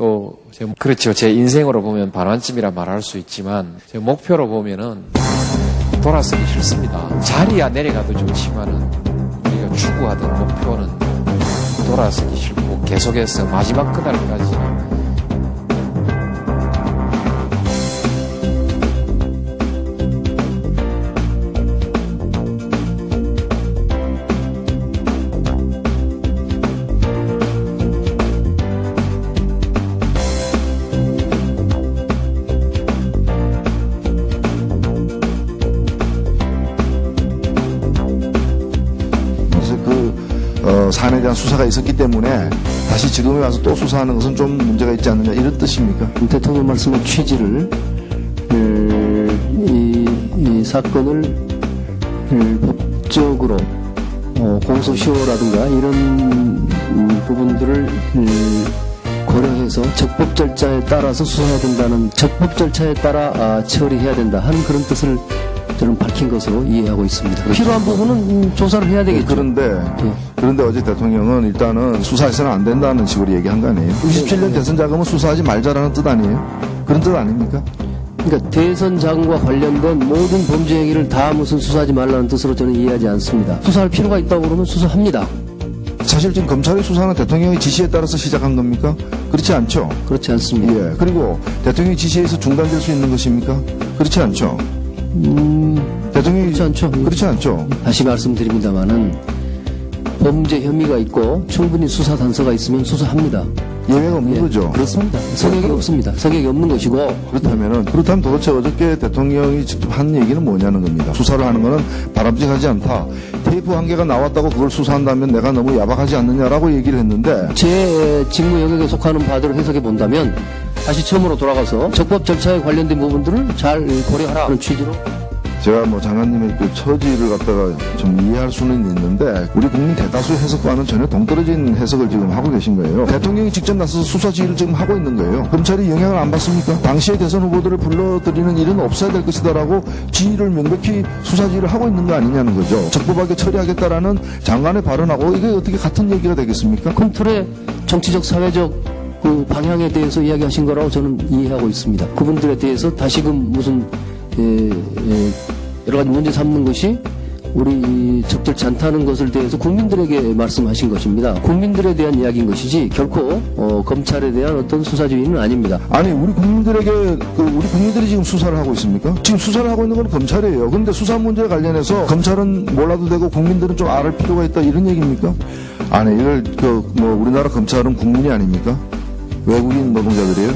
또, 제, 그렇죠. 제 인생으로 보면 반환점이라 말할 수 있지만, 제 목표로 보면은, 돌아서기 싫습니다. 자리야 내려가도 좋지만은, 우리가 추구하던 목표는 돌아서기 싫고, 계속해서 마지막 그날까지 사안에 대한 수사가 있었기 때문에 다시 지금에 와서 또 수사하는 것은 좀 문제가 있지 않느냐 이런 뜻입니까? 대통령 말씀의 취지를 에, 이, 이 사건을 에, 법적으로 어, 공소시효라든가 이런 음, 부분들을 음, 고려해서 적법 절차에 따라서 수사해야 된다는 적법 절차에 따라 아, 처리해야 된다 하는 그런 뜻을 저는 밝힌 것으로 이해하고 있습니다. 필요한 부분은 음, 조사를 해야 되겠죠. 그런데 예. 그런데 어제 대통령은 일단은 수사해서는 안 된다는 식으로 얘기한 거 아니에요? 97년 대선 자금은 수사하지 말자라는 뜻 아니에요? 그런 뜻 아닙니까? 그러니까 대선 자금과 관련된 모든 범죄 행위를 다 무슨 수사하지 말라는 뜻으로 저는 이해하지 않습니다. 수사할 필요가 있다고 그러면 수사합니다. 사실 지금 검찰의 수사는 대통령의 지시에 따라서 시작한 겁니까? 그렇지 않죠. 그렇지 않습니다. 예. 그리고 대통령의 지시에서 중단될 수 있는 것입니까? 그렇지 않죠. 음, 대통령이 그렇지 않죠. 그렇지 않죠. 다시 말씀드립니다만은 범죄 혐의가 있고 충분히 수사 단서가 있으면 수사합니다. 예외가 없는 예, 거죠. 그렇습니다. 성역이 없습니다. 성역이 없는 것이고 그렇다면은 그렇다면 도대체 어저께 대통령이 직접 한 얘기는 뭐냐는 겁니다. 수사를 하는 거는 바람직하지 않다. 테이프 한 개가 나왔다고 그걸 수사한다면 내가 너무 야박하지 않느냐라고 얘기를 했는데 제 직무 영역에 속하는 바대로 해석해 본다면 다시 처음으로 돌아가서 적법 절차에 관련된 부분들을 잘 고려하라는 취지로 제가 뭐 장관님의 그 처지를 갖다가 좀 이해할 수는 있는데 우리 국민 대다수 해석과는 전혀 동떨어진 해석을 지금 하고 계신 거예요. 대통령이 직접 나서서 수사 지휘를 지금 하고 있는 거예요. 검찰이 영향을 안 받습니까? 당시의 대선 후보들을 불러들이는 일은 없어야 될 것이다라고 지휘를 명백히 수사 지휘를 하고 있는 거 아니냐는 거죠. 적법하게 처리하겠다라는 장관의 발언하고 이게 어떻게 같은 얘기가 되겠습니까? 큰 틀의 정치적 사회적 그 방향에 대해서 이야기하신 거라고 저는 이해하고 있습니다. 그분들에 대해서 다시금 무슨 여러 가지 문제 삼는 것이 우리 이 적절치 않다는 것을 대해서 국민들에게 말씀하신 것입니다. 국민들에 대한 이야기인 것이지 결코 어, 검찰에 대한 어떤 수사주의는 아닙니다. 아니 우리 국민들에게 그 우리 국민들이 지금 수사를 하고 있습니까? 지금 수사를 하고 있는 건 검찰이에요. 근데 수사 문제에 관련해서 검찰은 몰라도 되고 국민들은 좀 알을 필요가 있다 이런 얘기입니까? 아니 이걸 그 뭐 우리나라 검찰은 국민이 아닙니까? 외국인 노동자들이에요.